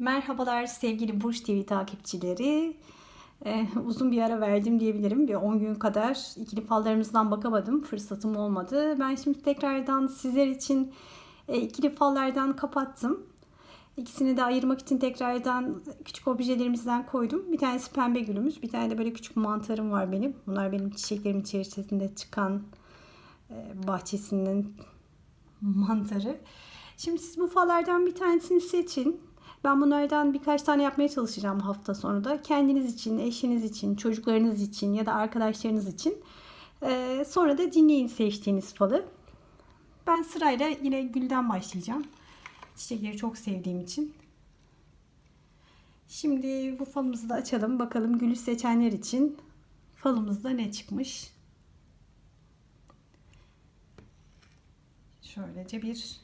Merhabalar sevgili Burç TV takipçileri. Ee, uzun bir ara verdim diyebilirim. Bir 10 gün kadar ikili fallarımızdan bakamadım. Fırsatım olmadı. Ben şimdi tekrardan sizler için e, ikili fallardan kapattım. İkisini de ayırmak için tekrardan küçük objelerimizden koydum. Bir tanesi pembe gülümüz, bir tane de böyle küçük mantarım var benim. Bunlar benim çiçeklerimin içerisinde çıkan e, bahçesinin mantarı. Şimdi siz bu fallardan bir tanesini seçin. Ben bunlardan birkaç tane yapmaya çalışacağım hafta sonu da. Kendiniz için, eşiniz için, çocuklarınız için ya da arkadaşlarınız için. Ee, sonra da dinleyin seçtiğiniz falı. Ben sırayla yine gülden başlayacağım. Çiçekleri çok sevdiğim için. Şimdi bu falımızı da açalım. Bakalım gülü seçenler için falımızda ne çıkmış. Şöylece bir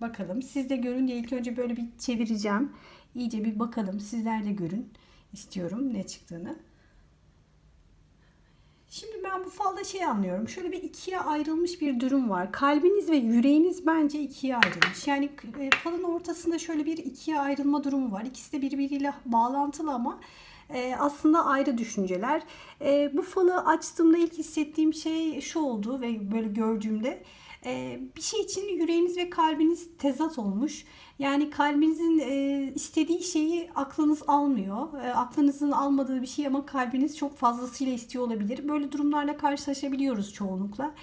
bakalım. Siz de görün diye ilk önce böyle bir çevireceğim. İyice bir bakalım. Sizler de görün istiyorum ne çıktığını. Şimdi ben bu falda şey anlıyorum. Şöyle bir ikiye ayrılmış bir durum var. Kalbiniz ve yüreğiniz bence ikiye ayrılmış. Yani e, falın ortasında şöyle bir ikiye ayrılma durumu var. İkisi de birbiriyle bağlantılı ama e, aslında ayrı düşünceler. E, bu falı açtığımda ilk hissettiğim şey şu oldu ve böyle gördüğümde e, bir şey için yüreğiniz ve kalbiniz tezat olmuş. Yani kalbinizin e, istediği şeyi aklınız almıyor. E, aklınızın almadığı bir şey ama kalbiniz çok fazlasıyla istiyor olabilir. Böyle durumlarla karşılaşabiliyoruz çoğunlukla.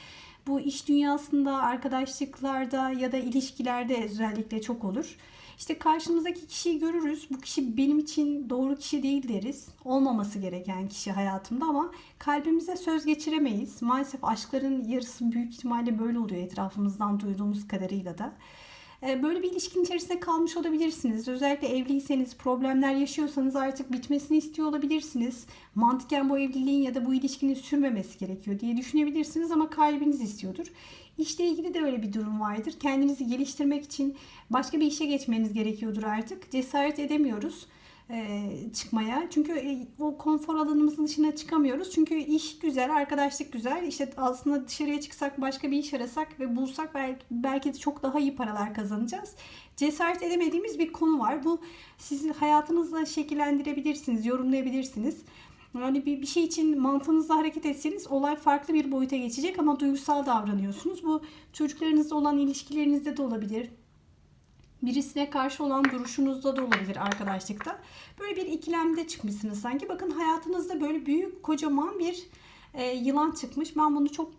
Bu iş dünyasında, arkadaşlıklarda ya da ilişkilerde özellikle çok olur. İşte karşımızdaki kişiyi görürüz. Bu kişi benim için doğru kişi değil deriz. Olmaması gereken kişi hayatımda ama kalbimize söz geçiremeyiz. Maalesef aşkların yarısı büyük ihtimalle böyle oluyor etrafımızdan duyduğumuz kadarıyla da. Böyle bir ilişkin içerisinde kalmış olabilirsiniz. Özellikle evliyseniz, problemler yaşıyorsanız artık bitmesini istiyor olabilirsiniz. Mantıken bu evliliğin ya da bu ilişkinin sürmemesi gerekiyor diye düşünebilirsiniz ama kalbiniz istiyordur. İşle ilgili de öyle bir durum vardır. Kendinizi geliştirmek için başka bir işe geçmeniz gerekiyordur artık. Cesaret edemiyoruz e, çıkmaya. Çünkü e, o konfor alanımızın dışına çıkamıyoruz. Çünkü iş güzel, arkadaşlık güzel. İşte aslında dışarıya çıksak, başka bir iş arasak ve bulsak belki, belki de çok daha iyi paralar kazanacağız. Cesaret edemediğimiz bir konu var. Bu sizin hayatınızla şekillendirebilirsiniz, yorumlayabilirsiniz. Yani bir, bir şey için mantığınızla hareket etseniz olay farklı bir boyuta geçecek ama duygusal davranıyorsunuz. Bu çocuklarınızla olan ilişkilerinizde de olabilir birisine karşı olan duruşunuzda da olabilir arkadaşlıkta. Böyle bir ikilemde çıkmışsınız sanki. Bakın hayatınızda böyle büyük kocaman bir e, yılan çıkmış. Ben bunu çok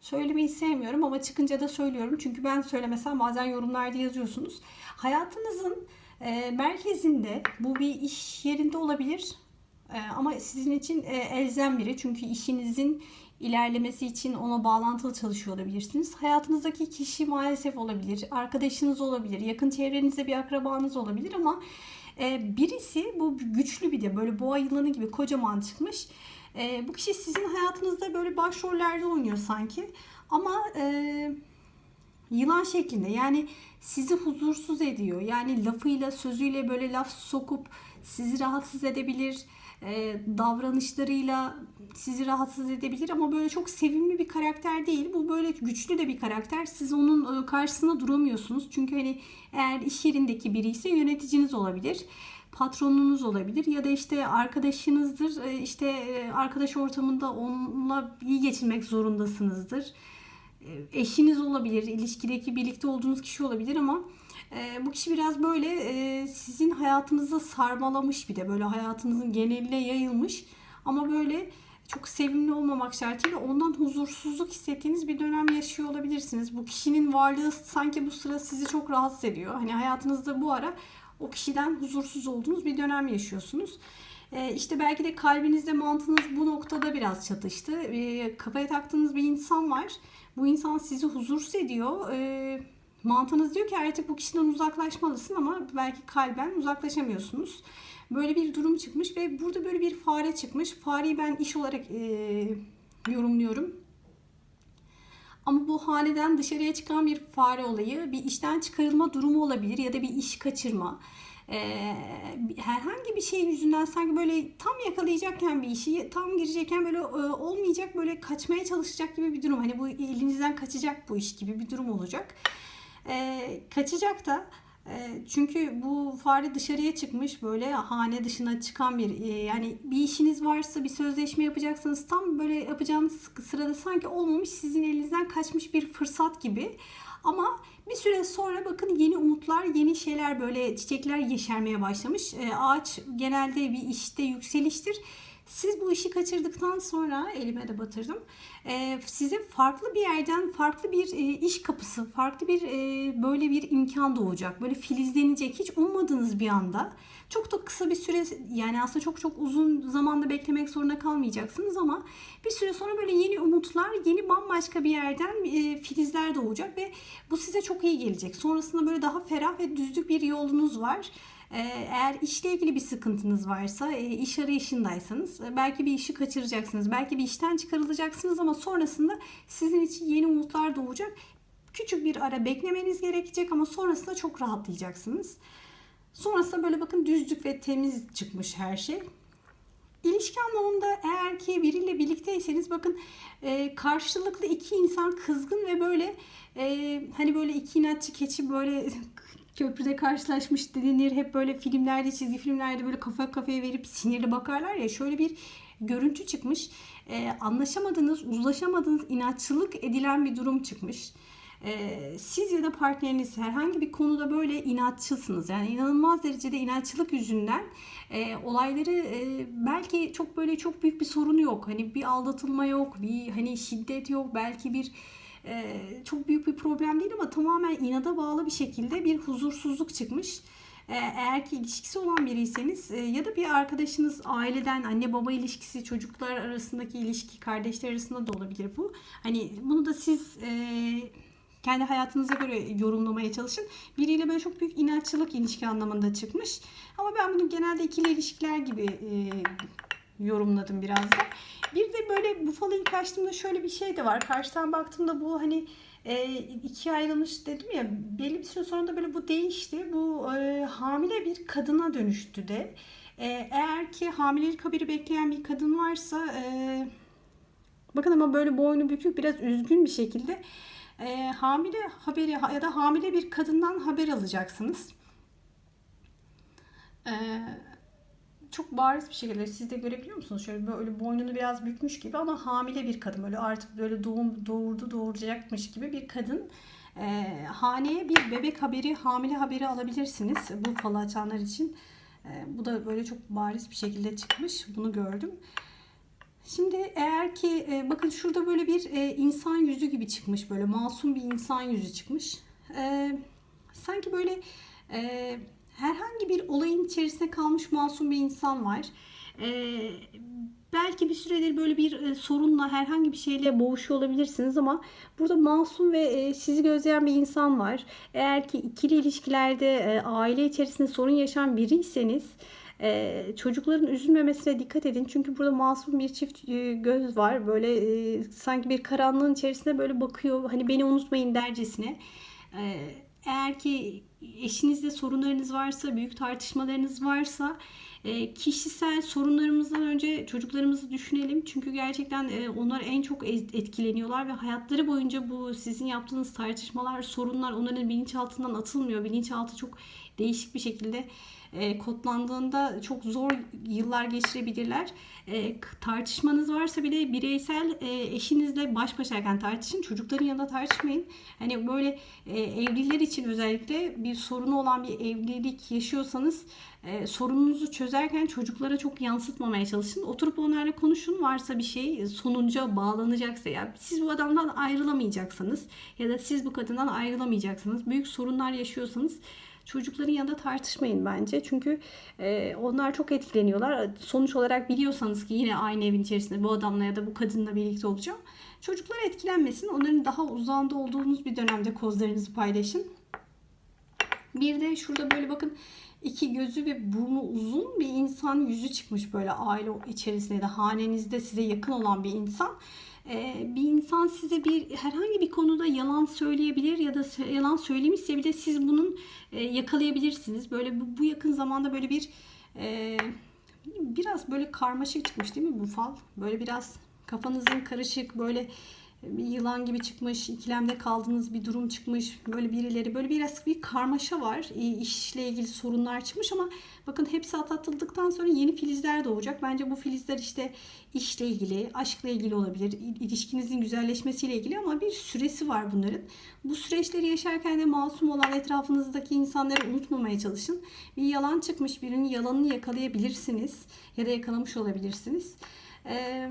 söylemeyi sevmiyorum ama çıkınca da söylüyorum. Çünkü ben söylemesem bazen yorumlarda yazıyorsunuz. Hayatınızın e, merkezinde bu bir iş yerinde olabilir. E, ama sizin için e, elzem biri. Çünkü işinizin ilerlemesi için ona bağlantılı çalışıyor olabilirsiniz. Hayatınızdaki kişi maalesef olabilir, arkadaşınız olabilir, yakın çevrenizde bir akrabanız olabilir ama e, birisi bu güçlü bir de böyle boğa yılanı gibi kocaman çıkmış. E, bu kişi sizin hayatınızda böyle başrollerde oynuyor sanki ama yılan şeklinde yani sizi huzursuz ediyor. Yani lafıyla sözüyle böyle laf sokup sizi rahatsız edebilir e, davranışlarıyla sizi rahatsız edebilir ama böyle çok sevimli bir karakter değil. Bu böyle güçlü de bir karakter. Siz onun e, karşısında duramıyorsunuz. Çünkü hani eğer iş yerindeki biri ise yöneticiniz olabilir patronunuz olabilir ya da işte arkadaşınızdır. E, işte e, arkadaş ortamında onunla iyi geçinmek zorundasınızdır. Eşiniz olabilir, ilişkideki birlikte olduğunuz kişi olabilir ama e, bu kişi biraz böyle e, sizin hayatınızı sarmalamış bir de böyle hayatınızın geneline yayılmış ama böyle çok sevimli olmamak şartıyla ondan huzursuzluk hissettiğiniz bir dönem yaşıyor olabilirsiniz. Bu kişinin varlığı sanki bu sıra sizi çok rahatsız ediyor. Hani hayatınızda bu ara o kişiden huzursuz olduğunuz bir dönem yaşıyorsunuz. Ee, işte belki de kalbinizde mantığınız bu noktada biraz çatıştı. Ee, kafaya taktığınız bir insan var. Bu insan sizi huzursuz ediyor. Ee, Mantığınız diyor ki artık bu kişiden uzaklaşmalısın ama belki kalben uzaklaşamıyorsunuz. Böyle bir durum çıkmış ve burada böyle bir fare çıkmış. Fareyi ben iş olarak e, yorumluyorum. Ama bu haneden dışarıya çıkan bir fare olayı bir işten çıkarılma durumu olabilir ya da bir iş kaçırma. Ee, herhangi bir şey yüzünden sanki böyle tam yakalayacakken bir işi tam girecekken böyle e, olmayacak böyle kaçmaya çalışacak gibi bir durum. Hani bu elinizden kaçacak bu iş gibi bir durum olacak e, kaçacak da E, çünkü bu fare dışarıya çıkmış böyle hane dışına çıkan bir e, yani bir işiniz varsa bir sözleşme yapacaksınız tam böyle yapacağınız sırada sanki olmamış sizin elinizden kaçmış bir fırsat gibi. Ama bir süre sonra bakın yeni umutlar, yeni şeyler böyle çiçekler yeşermeye başlamış. E, ağaç genelde bir işte yükseliştir. Siz bu işi kaçırdıktan sonra elime de batırdım. E, size farklı bir yerden farklı bir e, iş kapısı, farklı bir e, böyle bir imkan doğacak. Böyle filizlenecek hiç ummadığınız bir anda. Çok da kısa bir süre yani aslında çok çok uzun zamanda beklemek zorunda kalmayacaksınız ama bir süre sonra böyle yeni umutlar, yeni bambaşka bir yerden e, filizler doğacak ve bu size çok iyi gelecek. Sonrasında böyle daha ferah ve düzlük bir yolunuz var. Ee, Eğer işle ilgili bir sıkıntınız varsa, e, iş arayışındaysanız e, belki bir işi kaçıracaksınız. Belki bir işten çıkarılacaksınız ama sonrasında sizin için yeni umutlar doğacak. Küçük bir ara beklemeniz gerekecek ama sonrasında çok rahatlayacaksınız. Sonrasında böyle bakın düzlük ve temiz çıkmış her şey. İlişki anlamında eğer ki biriyle birlikteyseniz bakın e, karşılıklı iki insan kızgın ve böyle e, hani böyle iki inatçı keçi böyle köprüde karşılaşmış denir. Hep böyle filmlerde çizgi filmlerde böyle kafa kafaya verip sinirli bakarlar ya şöyle bir görüntü çıkmış. E, anlaşamadığınız, uzlaşamadığınız, inatçılık edilen bir durum çıkmış. Ee, siz ya da partneriniz herhangi bir konuda böyle inatçısınız. Yani inanılmaz derecede inatçılık yüzünden e, olayları e, belki çok böyle çok büyük bir sorunu yok. Hani bir aldatılma yok, bir hani şiddet yok, belki bir e, çok büyük bir problem değil ama tamamen inada bağlı bir şekilde bir huzursuzluk çıkmış. E, Eğer ki ilişkisi olan biriyseniz e, ya da bir arkadaşınız aileden anne baba ilişkisi çocuklar arasındaki ilişki kardeşler arasında da olabilir bu. Hani bunu da siz e, kendi hayatınıza göre yorumlamaya çalışın. Biriyle böyle çok büyük inatçılık ilişki anlamında çıkmış. Ama ben bunu genelde ikili ilişkiler gibi e, yorumladım biraz da. Bir de böyle bu falı ilk açtığımda şöyle bir şey de var. Karşıdan baktığımda bu hani e, ikiye ayrılmış dedim ya belli bir süre sonra da böyle bu değişti. Bu e, hamile bir kadına dönüştü de. E, eğer ki hamilelik haberi bekleyen bir kadın varsa e, bakın ama böyle boynu bükük biraz üzgün bir şekilde e, hamile haberi ya da hamile bir kadından haber alacaksınız. E, çok bariz bir şekilde siz de görebiliyor musunuz? Şöyle böyle boynunu biraz bükmüş gibi ama hamile bir kadın. Böyle artık böyle doğum doğurdu doğuracakmış gibi bir kadın. E, haneye bir bebek haberi, hamile haberi alabilirsiniz bu falı açanlar için. E, bu da böyle çok bariz bir şekilde çıkmış. Bunu gördüm. Şimdi eğer ki e, bakın şurada böyle bir e, insan yüzü gibi çıkmış böyle masum bir insan yüzü çıkmış. E, sanki böyle e, herhangi bir olayın içerisinde kalmış masum bir insan var. E, belki bir süredir böyle bir e, sorunla herhangi bir şeyle boğuşuyor olabilirsiniz ama burada masum ve e, sizi gözleyen bir insan var. Eğer ki ikili ilişkilerde e, aile içerisinde sorun yaşayan biriyseniz ee, çocukların üzülmemesine dikkat edin. Çünkü burada masum bir çift e, göz var. Böyle e, sanki bir karanlığın içerisinde böyle bakıyor. Hani beni unutmayın dercesine. Ee, eğer ki eşinizle sorunlarınız varsa, büyük tartışmalarınız varsa e, kişisel sorunlarımızdan önce çocuklarımızı düşünelim. Çünkü gerçekten e, onlar en çok etkileniyorlar ve hayatları boyunca bu sizin yaptığınız tartışmalar, sorunlar onların bilinçaltından atılmıyor. Bilinçaltı çok değişik bir şekilde e, kodlandığında çok zor yıllar geçirebilirler. E, tartışmanız varsa bile bireysel e, eşinizle baş başayken tartışın. Çocukların yanında tartışmayın. Hani böyle e, evliler için özellikle bir sorunu olan bir evlilik yaşıyorsanız e, sorununuzu çözerken çocuklara çok yansıtmamaya çalışın. Oturup onlarla konuşun. Varsa bir şey sonuca bağlanacaksa ya siz bu adamdan ayrılamayacaksınız ya da siz bu kadından ayrılamayacaksınız. Büyük sorunlar yaşıyorsanız çocukların yanında tartışmayın bence. Çünkü e, onlar çok etkileniyorlar. Sonuç olarak biliyorsanız ki yine aynı evin içerisinde bu adamla ya da bu kadınla birlikte olacağım. Çocuklar etkilenmesin. Onların daha uzağında olduğunuz bir dönemde kozlarınızı paylaşın. Bir de şurada böyle bakın iki gözü ve burnu uzun bir insan yüzü çıkmış böyle aile içerisinde da hanenizde size yakın olan bir insan. Ee, bir insan size bir herhangi bir konuda yalan söyleyebilir ya da yalan söylemişse bile siz bunun e, yakalayabilirsiniz. Böyle bu, bu yakın zamanda böyle bir e, biraz böyle karmaşık çıkmış değil mi bu fal? Böyle biraz kafanızın karışık böyle yılan gibi çıkmış, ikilemde kaldığınız bir durum çıkmış. Böyle birileri, böyle biraz bir karmaşa var. E, işle ilgili sorunlar çıkmış ama bakın hepsi atlatıldıktan sonra yeni filizler doğacak. Bence bu filizler işte işle ilgili, aşkla ilgili olabilir, il- ilişkinizin güzelleşmesiyle ilgili ama bir süresi var bunların. Bu süreçleri yaşarken de masum olan etrafınızdaki insanları unutmamaya çalışın. Bir yalan çıkmış, birinin yalanını yakalayabilirsiniz ya da yakalamış olabilirsiniz. Eee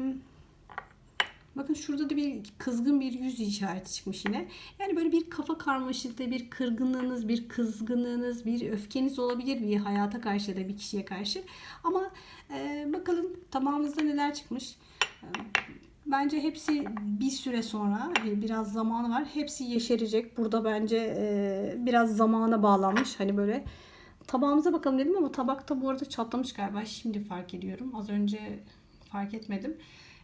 Bakın şurada da bir kızgın bir yüz işareti çıkmış yine. Yani böyle bir kafa karmaşıklığı, bir kırgınlığınız, bir kızgınlığınız, bir öfkeniz olabilir bir hayata karşı ya da bir kişiye karşı. Ama e, bakalım tamamınızda neler çıkmış. E, Bence hepsi bir süre sonra, bir- biraz zamanı var. Hepsi yeşerecek. Burada bence e, biraz zamana bağlanmış. Hani böyle tabağımıza bakalım dedim ama tabakta bu arada çatlamış galiba. Şimdi fark ediyorum. Az önce fark etmedim.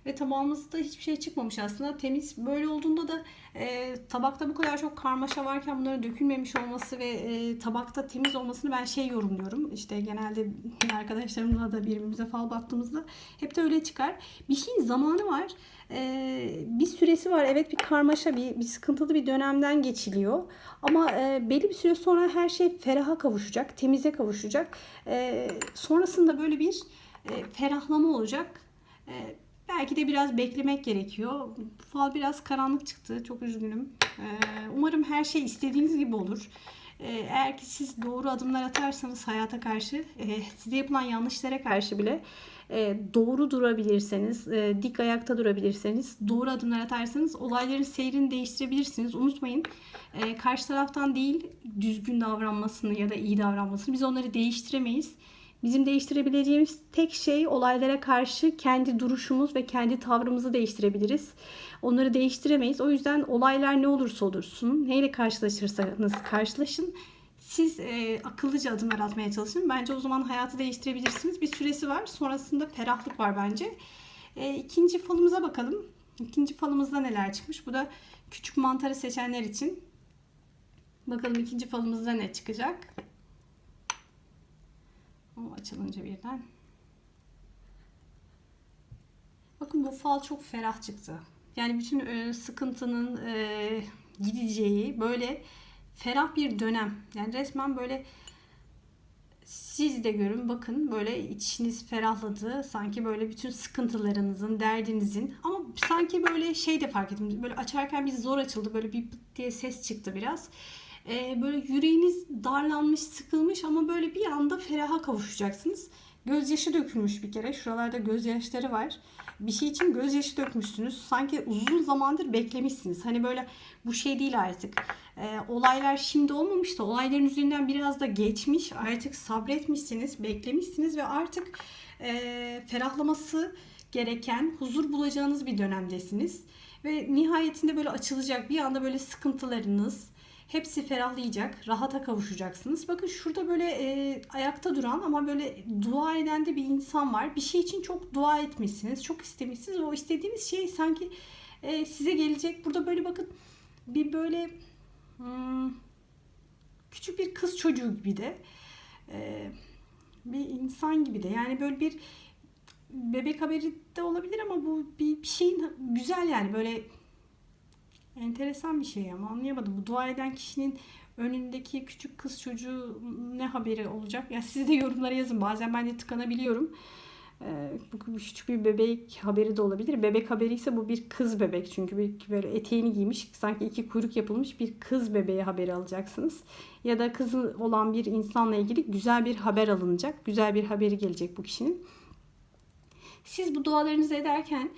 Ve tabağımızda hiçbir şey çıkmamış aslında. Temiz böyle olduğunda da e, tabakta bu kadar çok karmaşa varken bunların dökülmemiş olması ve e, tabakta temiz olmasını ben şey yorumluyorum. İşte genelde arkadaşlarımla da birbirimize fal baktığımızda hep de öyle çıkar. Bir şeyin zamanı var. E, bir süresi var. Evet bir karmaşa, bir, bir sıkıntılı bir dönemden geçiliyor. Ama e, belli bir süre sonra her şey feraha kavuşacak, temize kavuşacak. E, sonrasında böyle bir e, ferahlama olacak. E, Belki de biraz beklemek gerekiyor. Fal biraz karanlık çıktı. Çok üzgünüm. Ee, umarım her şey istediğiniz gibi olur. Ee, eğer ki siz doğru adımlar atarsanız hayata karşı, e, size yapılan yanlışlara karşı bile e, doğru durabilirseniz, e, dik ayakta durabilirseniz, doğru adımlar atarsanız olayların seyrini değiştirebilirsiniz. Unutmayın karşı taraftan değil düzgün davranmasını ya da iyi davranmasını biz onları değiştiremeyiz. Bizim değiştirebileceğimiz tek şey olaylara karşı kendi duruşumuz ve kendi tavrımızı değiştirebiliriz. Onları değiştiremeyiz. O yüzden olaylar ne olursa olursun, neyle karşılaşırsanız karşılaşın. Siz e, akıllıca adımlar atmaya çalışın. Bence o zaman hayatı değiştirebilirsiniz. Bir süresi var. Sonrasında ferahlık var bence. E, ikinci falımıza bakalım. İkinci falımızda neler çıkmış? Bu da küçük mantarı seçenler için. Bakalım ikinci falımızda ne çıkacak? Açılınca birden. Bakın bu fal çok ferah çıktı. Yani bütün e, sıkıntının e, gideceği böyle ferah bir dönem. Yani resmen böyle siz de görün bakın böyle içiniz ferahladı. Sanki böyle bütün sıkıntılarınızın, derdinizin ama sanki böyle şey de fark ettim. Böyle açarken bir zor açıldı. Böyle bir pıt diye ses çıktı biraz. Ee, böyle yüreğiniz darlanmış, sıkılmış ama böyle bir anda feraha kavuşacaksınız. Gözyaşı dökülmüş bir kere. Şuralarda gözyaşları var. Bir şey için gözyaşı dökmüşsünüz. Sanki uzun zamandır beklemişsiniz. Hani böyle bu şey değil artık. Ee, olaylar şimdi olmamış da olayların üzerinden biraz da geçmiş. Artık sabretmişsiniz, beklemişsiniz ve artık e, ferahlaması gereken, huzur bulacağınız bir dönemdesiniz. Ve nihayetinde böyle açılacak bir anda böyle sıkıntılarınız, Hepsi ferahlayacak, rahata kavuşacaksınız. Bakın şurada böyle e, ayakta duran ama böyle dua eden de bir insan var. Bir şey için çok dua etmişsiniz, çok istemişsiniz. O istediğiniz şey sanki e, size gelecek. Burada böyle bakın bir böyle hmm, küçük bir kız çocuğu gibi de e, bir insan gibi de yani böyle bir bebek haberi de olabilir ama bu bir, bir şeyin güzel yani böyle Enteresan bir şey ama anlayamadım. Bu dua eden kişinin önündeki küçük kız çocuğu ne haberi olacak? Ya siz de yorumlara yazın. Bazen ben de tıkanabiliyorum. Ee, bu küçük bir bebek haberi de olabilir. Bebek haberi ise bu bir kız bebek. Çünkü bir böyle eteğini giymiş, sanki iki kuyruk yapılmış bir kız bebeği haberi alacaksınız. Ya da kızı olan bir insanla ilgili güzel bir haber alınacak. Güzel bir haberi gelecek bu kişinin. Siz bu dualarınızı ederken,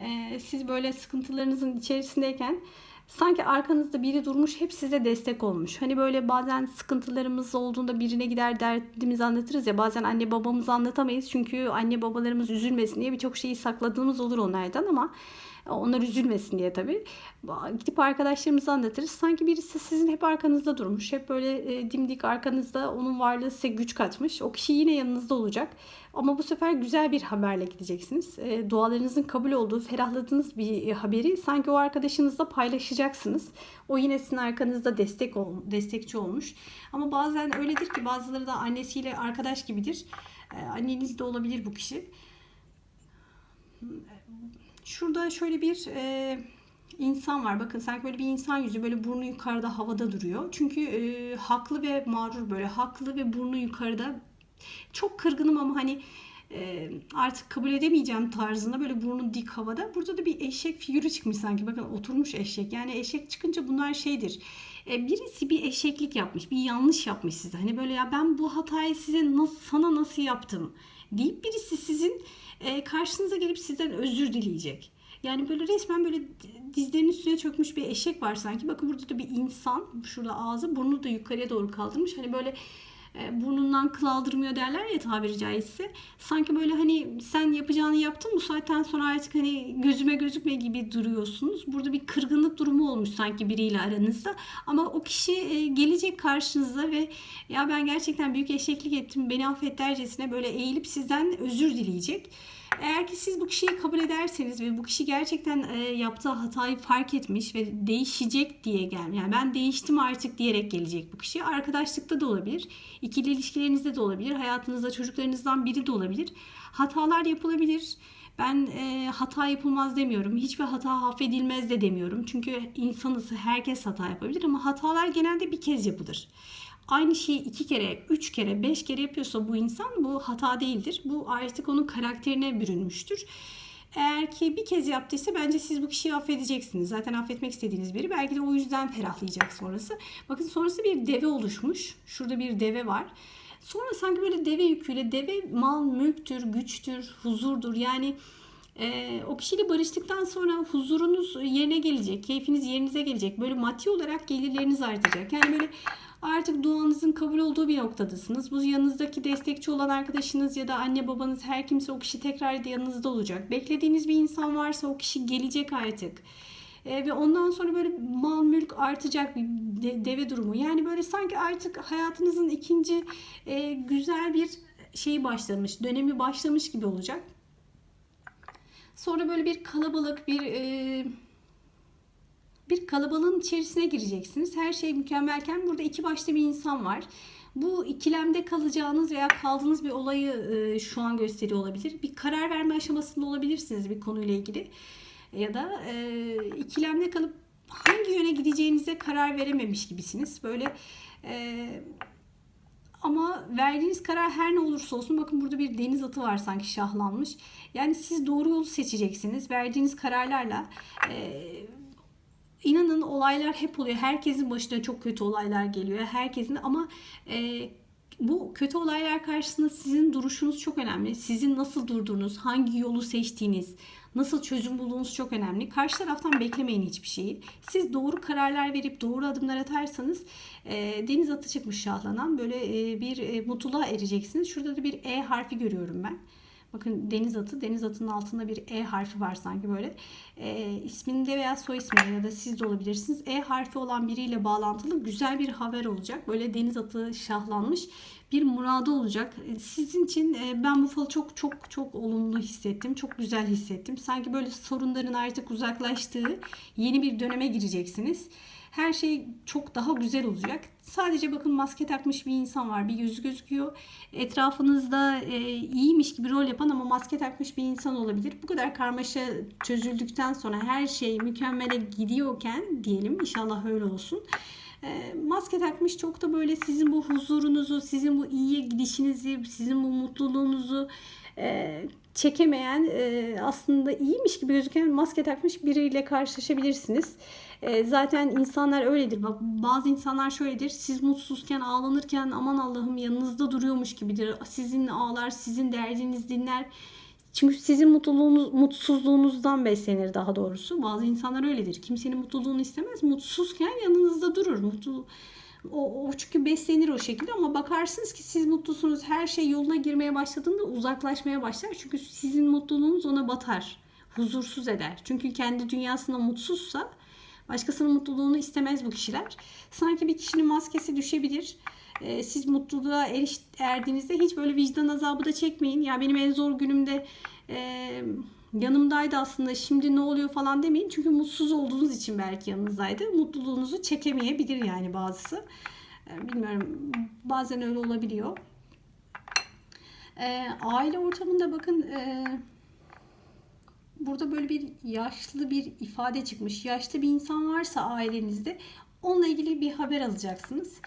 e, siz böyle sıkıntılarınızın içerisindeyken sanki arkanızda biri durmuş hep size destek olmuş. Hani böyle bazen sıkıntılarımız olduğunda birine gider derdimizi anlatırız ya bazen anne babamızı anlatamayız. Çünkü anne babalarımız üzülmesin diye birçok şeyi sakladığımız olur onlardan ama onlar üzülmesin diye tabii. Gidip arkadaşlarımıza anlatırız. Sanki birisi sizin hep arkanızda durmuş. Hep böyle e, dimdik arkanızda onun varlığı size güç katmış. O kişi yine yanınızda olacak. Ama bu sefer güzel bir haberle gideceksiniz. E, dualarınızın kabul olduğu, ferahladığınız bir e, haberi sanki o arkadaşınızla paylaşacaksınız. O yine sizin arkanızda destek ol, destekçi olmuş. Ama bazen öyledir ki bazıları da annesiyle arkadaş gibidir. Anneniz de olabilir bu kişi. Şurada şöyle bir e, insan var. Bakın sanki böyle bir insan yüzü böyle burnu yukarıda havada duruyor. Çünkü e, haklı ve mağrur böyle haklı ve burnu yukarıda. Çok kırgınım ama hani e, artık kabul edemeyeceğim tarzında böyle burnu dik havada. Burada da bir eşek figürü çıkmış sanki. Bakın oturmuş eşek. Yani eşek çıkınca bunlar şeydir. E, birisi bir eşeklik yapmış, bir yanlış yapmış size. Hani böyle ya ben bu hatayı size nasıl sana nasıl yaptım deyip birisi sizin e, karşınıza gelip sizden özür dileyecek. Yani böyle resmen böyle dizlerinin üstüne çökmüş bir eşek var sanki. Bakın burada da bir insan. Şurada ağzı burnu da yukarıya doğru kaldırmış. Hani böyle burnundan kıl aldırmıyor derler ya tabiri caizse. Sanki böyle hani sen yapacağını yaptın bu saatten sonra artık hani gözüme gözükme gibi duruyorsunuz. Burada bir kırgınlık durumu olmuş sanki biriyle aranızda. Ama o kişi e, gelecek karşınıza ve ya ben gerçekten büyük eşeklik ettim beni affet dercesine böyle eğilip sizden özür dileyecek. Eğer ki siz bu kişiyi kabul ederseniz ve bu kişi gerçekten e, yaptığı hatayı fark etmiş ve değişecek diye gel. Yani ben değiştim artık diyerek gelecek bu kişi. Arkadaşlıkta da olabilir. ikili ilişkilerinizde de olabilir. Hayatınızda çocuklarınızdan biri de olabilir. Hatalar yapılabilir. Ben e, hata yapılmaz demiyorum. Hiçbir hata affedilmez de demiyorum. Çünkü insanız herkes hata yapabilir ama hatalar genelde bir kez yapılır aynı şeyi iki kere, üç kere, beş kere yapıyorsa bu insan bu hata değildir. Bu artık onun karakterine bürünmüştür. Eğer ki bir kez yaptıysa bence siz bu kişiyi affedeceksiniz. Zaten affetmek istediğiniz biri. Belki de o yüzden ferahlayacak sonrası. Bakın sonrası bir deve oluşmuş. Şurada bir deve var. Sonra sanki böyle deve yüküyle deve mal, mülktür, güçtür, huzurdur. Yani e, o kişiyle barıştıktan sonra huzurunuz yerine gelecek, keyfiniz yerinize gelecek. Böyle maddi olarak gelirleriniz artacak. Yani böyle Artık duanızın kabul olduğu bir noktadasınız. Bu yanınızdaki destekçi olan arkadaşınız ya da anne babanız her kimse o kişi tekrar da yanınızda olacak. Beklediğiniz bir insan varsa o kişi gelecek artık. E, ve ondan sonra böyle mal mülk artacak bir de, deve durumu. Yani böyle sanki artık hayatınızın ikinci e, güzel bir şeyi başlamış, dönemi başlamış gibi olacak. Sonra böyle bir kalabalık bir e, bir kalabalığın içerisine gireceksiniz. Her şey mükemmelken burada iki başta bir insan var. Bu ikilemde kalacağınız veya kaldığınız bir olayı e, şu an gösteriyor olabilir. Bir karar verme aşamasında olabilirsiniz bir konuyla ilgili. Ya da e, ikilemde kalıp hangi yöne gideceğinize karar verememiş gibisiniz. Böyle e, ama verdiğiniz karar her ne olursa olsun bakın burada bir deniz atı var sanki şahlanmış. Yani siz doğru yolu seçeceksiniz. Verdiğiniz kararlarla e, İnanın olaylar hep oluyor. Herkesin başına çok kötü olaylar geliyor. Herkesin ama e, bu kötü olaylar karşısında sizin duruşunuz çok önemli. Sizin nasıl durduğunuz, hangi yolu seçtiğiniz, nasıl çözüm bulduğunuz çok önemli. Karşı taraftan beklemeyin hiçbir şeyi. Siz doğru kararlar verip doğru adımlar atarsanız e, deniz atı çıkmış şahlanan böyle e, bir e, mutluluğa ereceksiniz. Şurada da bir E harfi görüyorum ben. Bakın deniz atı. Deniz atının altında bir E harfi var sanki böyle. E, isminde veya soy isminde ya da siz de olabilirsiniz. E harfi olan biriyle bağlantılı güzel bir haber olacak. Böyle deniz atı şahlanmış bir muradı olacak. E, sizin için e, ben bu falı çok çok çok olumlu hissettim. Çok güzel hissettim. Sanki böyle sorunların artık uzaklaştığı yeni bir döneme gireceksiniz her şey çok daha güzel olacak. Sadece bakın maske takmış bir insan var. Bir yüzü gözüküyor. Etrafınızda e, iyiymiş gibi rol yapan ama maske takmış bir insan olabilir. Bu kadar karmaşa çözüldükten sonra her şey mükemmele gidiyorken diyelim inşallah öyle olsun. Maske takmış çok da böyle sizin bu huzurunuzu, sizin bu iyiye gidişinizi, sizin bu mutluluğunuzu çekemeyen aslında iyiymiş gibi gözüken maske takmış biriyle karşılaşabilirsiniz. Zaten insanlar öyledir. Bazı insanlar şöyledir. Siz mutsuzken ağlanırken aman Allah'ım yanınızda duruyormuş gibidir. Sizin ağlar, sizin derdiniz dinler. Çünkü sizin mutluluğunuz, mutsuzluğunuzdan beslenir daha doğrusu. Bazı insanlar öyledir. Kimsenin mutluluğunu istemez. Mutsuzken yanınızda durur. Mutlu o, o çünkü beslenir o şekilde ama bakarsınız ki siz mutlusunuz. Her şey yoluna girmeye başladığında uzaklaşmaya başlar. Çünkü sizin mutluluğunuz ona batar. Huzursuz eder. Çünkü kendi dünyasında mutsuzsa başkasının mutluluğunu istemez bu kişiler. Sanki bir kişinin maskesi düşebilir. Ee, siz mutluluğa eriş, erdiğinizde hiç böyle vicdan azabı da çekmeyin. Ya benim en zor günümde e, yanımdaydı aslında şimdi ne oluyor falan demeyin. Çünkü mutsuz olduğunuz için belki yanınızdaydı. Mutluluğunuzu çekemeyebilir yani bazısı. Ee, bilmiyorum bazen öyle olabiliyor. Ee, aile ortamında bakın e, burada böyle bir yaşlı bir ifade çıkmış. Yaşlı bir insan varsa ailenizde onunla ilgili bir haber alacaksınız.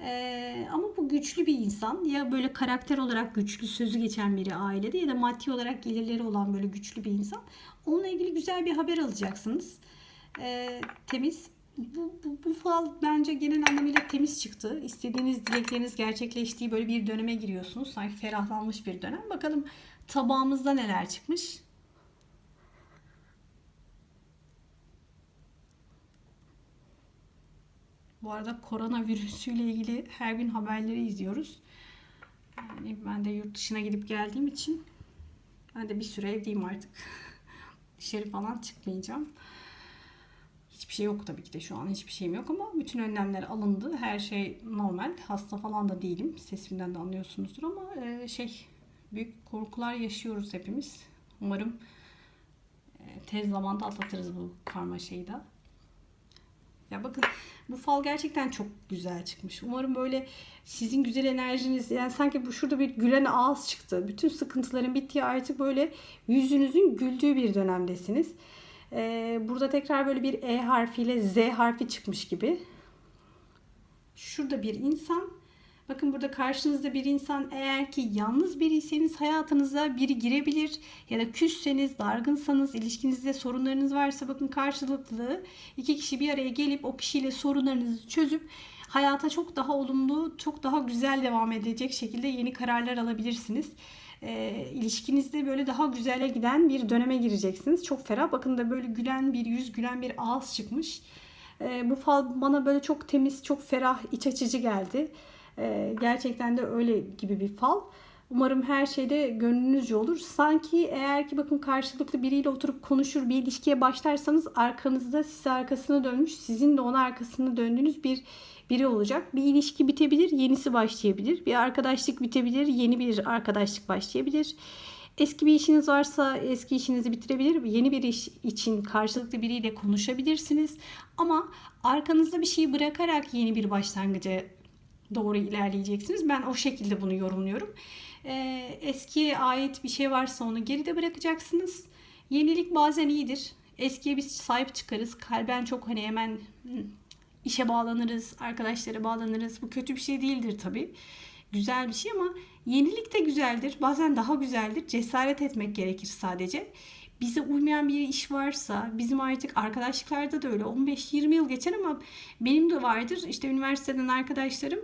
Ee, ama bu güçlü bir insan ya böyle karakter olarak güçlü sözü geçen biri ailede ya da maddi olarak gelirleri olan böyle güçlü bir insan. Onunla ilgili güzel bir haber alacaksınız. Ee, temiz. Bu, bu, bu fal bence genel anlamıyla temiz çıktı. İstediğiniz dilekleriniz gerçekleştiği böyle bir döneme giriyorsunuz. Sanki ferahlanmış bir dönem. Bakalım tabağımızda neler çıkmış. Bu arada koronavirüsüyle ilgili her gün haberleri izliyoruz. Yani ben de yurt dışına gidip geldiğim için ben de bir süre evdeyim artık. Dışarı falan çıkmayacağım. Hiçbir şey yok tabii ki de şu an hiçbir şeyim yok ama bütün önlemler alındı. Her şey normal. Hasta falan da değilim. Sesimden de anlıyorsunuzdur ama e, şey büyük korkular yaşıyoruz hepimiz. Umarım e, tez zamanda atlatırız bu karmaşayı da. Ya bakın bu fal gerçekten çok güzel çıkmış. Umarım böyle sizin güzel enerjiniz yani sanki bu şurada bir gülen ağız çıktı. Bütün sıkıntıların bittiği artık böyle yüzünüzün güldüğü bir dönemdesiniz. Ee, burada tekrar böyle bir E harfiyle Z harfi çıkmış gibi. Şurada bir insan. Bakın burada karşınızda bir insan eğer ki yalnız biriyseniz hayatınıza biri girebilir ya da küsseniz, dargınsanız, ilişkinizde sorunlarınız varsa bakın karşılıklı iki kişi bir araya gelip o kişiyle sorunlarınızı çözüp hayata çok daha olumlu, çok daha güzel devam edecek şekilde yeni kararlar alabilirsiniz. E, ilişkinizde böyle daha güzele giden bir döneme gireceksiniz. Çok ferah. Bakın da böyle gülen bir yüz, gülen bir ağız çıkmış. E, bu fal bana böyle çok temiz, çok ferah, iç açıcı geldi. Ee, gerçekten de öyle gibi bir fal. Umarım her şeyde gönlünüzce olur. Sanki eğer ki bakın karşılıklı biriyle oturup konuşur bir ilişkiye başlarsanız arkanızda size arkasını dönmüş, sizin de ona arkasını döndüğünüz bir biri olacak. Bir ilişki bitebilir, yenisi başlayabilir. Bir arkadaşlık bitebilir, yeni bir arkadaşlık başlayabilir. Eski bir işiniz varsa eski işinizi bitirebilir. Yeni bir iş için karşılıklı biriyle konuşabilirsiniz. Ama arkanızda bir şey bırakarak yeni bir başlangıca doğru ilerleyeceksiniz. Ben o şekilde bunu yorumluyorum. Ee, eskiye ait bir şey varsa onu geride bırakacaksınız. Yenilik bazen iyidir. Eskiye biz sahip çıkarız. Kalben çok hani hemen hmm, işe bağlanırız, arkadaşlara bağlanırız. Bu kötü bir şey değildir tabii. Güzel bir şey ama yenilik de güzeldir. Bazen daha güzeldir. Cesaret etmek gerekir sadece. Bize uymayan bir iş varsa, bizim artık arkadaşlıklarda da öyle 15-20 yıl geçer ama benim de vardır. İşte üniversiteden arkadaşlarım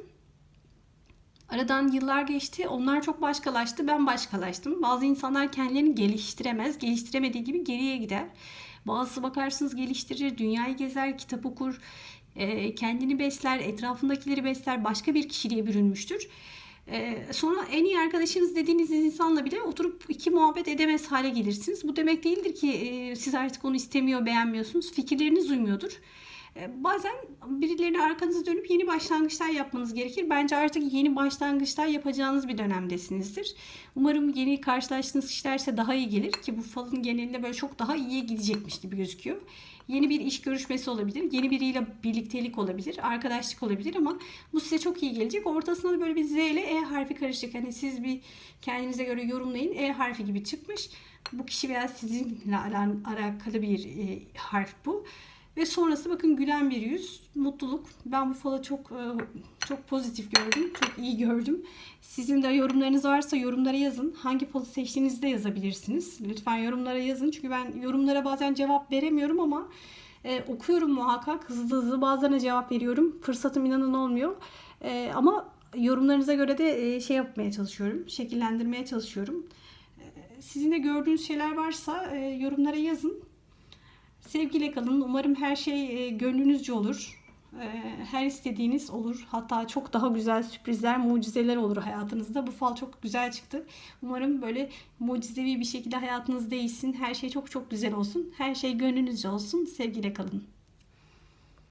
Aradan yıllar geçti. Onlar çok başkalaştı. Ben başkalaştım. Bazı insanlar kendilerini geliştiremez. Geliştiremediği gibi geriye gider. Bazısı bakarsınız geliştirir, dünyayı gezer, kitap okur, e, kendini besler, etrafındakileri besler, başka bir kişiliğe bürünmüştür. E, sonra en iyi arkadaşınız dediğiniz insanla bile oturup iki muhabbet edemez hale gelirsiniz. Bu demek değildir ki e, siz artık onu istemiyor, beğenmiyorsunuz. Fikirleriniz uymuyordur. E, bazen birilerine arkanızı dönüp yeni başlangıçlar yapmanız gerekir. Bence artık yeni başlangıçlar yapacağınız bir dönemdesinizdir. Umarım yeni karşılaştığınız kişilerse daha iyi gelir ki bu falın genelinde böyle çok daha iyiye gidecekmiş gibi gözüküyor. Yeni bir iş görüşmesi olabilir, yeni biriyle birliktelik olabilir, arkadaşlık olabilir ama bu size çok iyi gelecek. Ortasında da böyle bir Z ile E harfi karışık. Hani siz bir kendinize göre yorumlayın. E harfi gibi çıkmış. Bu kişi veya sizinle alakalı bir e, harf bu. Ve sonrası bakın gülen bir yüz, mutluluk. Ben bu falı çok e, çok pozitif gördüm, çok iyi gördüm. Sizin de yorumlarınız varsa yorumlara yazın. Hangi falı seçtiğinizi de yazabilirsiniz. Lütfen yorumlara yazın. Çünkü ben yorumlara bazen cevap veremiyorum ama e, okuyorum muhakkak. Hızlı hızlı bazen cevap veriyorum. Fırsatım inanın olmuyor. E, ama yorumlarınıza göre de e, şey yapmaya çalışıyorum. Şekillendirmeye çalışıyorum. E, sizin de gördüğünüz şeyler varsa e, yorumlara yazın. Sevgiyle kalın. Umarım her şey e, gönlünüzce olur. E, her istediğiniz olur. Hatta çok daha güzel sürprizler, mucizeler olur hayatınızda. Bu fal çok güzel çıktı. Umarım böyle mucizevi bir şekilde hayatınız değişsin. Her şey çok çok güzel olsun. Her şey gönlünüzce olsun. Sevgiyle kalın.